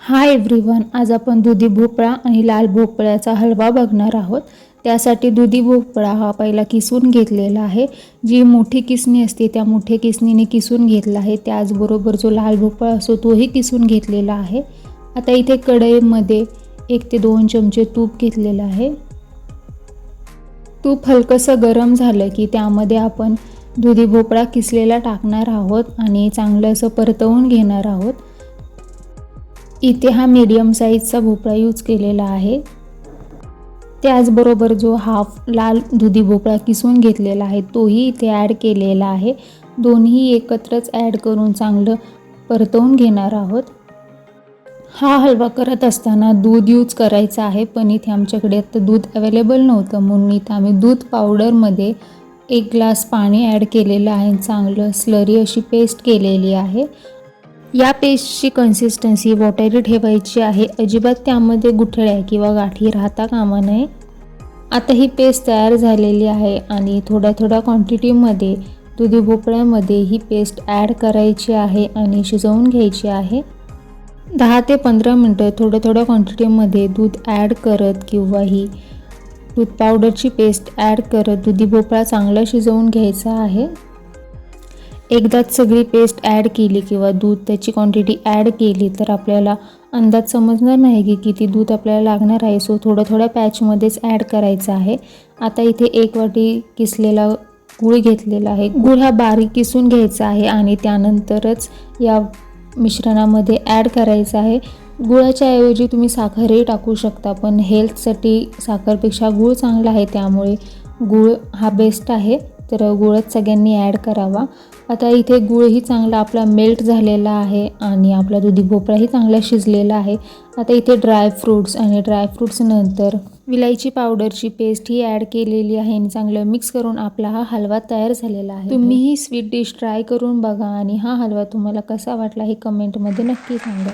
Hi everyone आज आपण दुधी भोपळा आणि लाल भोपळ्याचा हलवा बघणार आहोत. त्यासाठी दुधी भोपळा हा पहिला किसून घेतलेला आहे. जी मोठी किसणी असते त्या मोठ्या किसणीने किसून घेतला आहे. त्याचबरोबर जो लाल भोपळा असतो तोही किसून घेतलेला आहे. आता इथे कढईमध्ये एक ते दोन चमचे तूप घेतलेलं आहे. तूप हलकंसं गरम झालं की त्यामध्ये आपण दुधी भोपळा किसलेला टाकणार आहोत आणि चांगलं असं परतवून घेणार आहोत. इथे हा मीडियम साईजचा भोपळा यूज केलेला आहे. त्याचबरोबर जो हाफ लाल दुधी भोपळा किसून घेतलेला आहे तोही इथे ॲड केलेला आहे. दोन्ही एकत्रच ॲड करून चांगलं परतवून घेणार आहोत. हा हलवा करत असताना दूध यूज करायचं आहे पण इथे आमच्याकडे आता दूध अवेलेबल नव्हतं म्हणून इथं आम्ही दूध पावडरमध्ये एक ग्लास पाणी ॲड केलेलं आहे चांगलं स्लरी अशी पेस्ट केलेली आहे. या पेस्टची कन्सिस्टन्सी वॉटरी ठेवायची आहे. अजिबात त्यामध्ये गुठळ्या किंवा गाठी राहता कामा नये. आता ही पेस्ट तयार झालेली आहे आणि थोड्या थोड्या क्वांटिटीमध्ये दुधी भोपळ्यामध्ये ही पेस्ट ॲड करायची आहे आणि शिजवून घ्यायची आहे. दहा ते पंधरा मिनटं थोड्या थोड्या क्वांटिटीमध्ये दूध ॲड करत किंवा ही दूध पावडरची पेस्ट ॲड करत दुधी भोपळा चांगला शिजवून घ्यायचा आहे. एकदाच सगळी पेस्ट ॲड केली किंवा दूध त्याची क्वांटिटी ॲड केली तर आपल्याला अंदाज समजणार नाही की किती दूध आपल्याला लागणार आहे. सो थोडं थोड्या पॅचमध्येच ॲड करायचं आहे. आता इथे एक वाटी किसलेला गूळ घेतलेला आहे. गूळ हा बारीक किसून घ्यायचा आहे आणि त्यानंतरच या मिश्रणामध्ये ॲड करायचं आहे. गुळाच्या ऐवजी तुम्ही साखरही टाकू शकता पण हेल्थसाठी साखरपेक्षा गूळ चांगला आहे. त्यामुळे गूळ हा बेस्ट आहे. तर गुळच सगळ्यांनी ॲड करावा. आता इथे गुळही चांगला आपला मेल्ट झालेला आहे आणि आपला दुधी भोपळाही चांगला शिजलेला आहे. आता इथे ड्राय फ्रूट्स आणि ड्राय नंतर विलायची पावडरची पेस्ट ही ॲड केलेली आहे आणि चांगलं मिक्स करून आपला हा हलवा तयार झालेला आहे. तुम्ही ही स्वीट डिश ट्राय करून बघा आणि हा हलवा तुम्हाला कसा वाटला हे कमेंटमध्ये नक्की सांगा.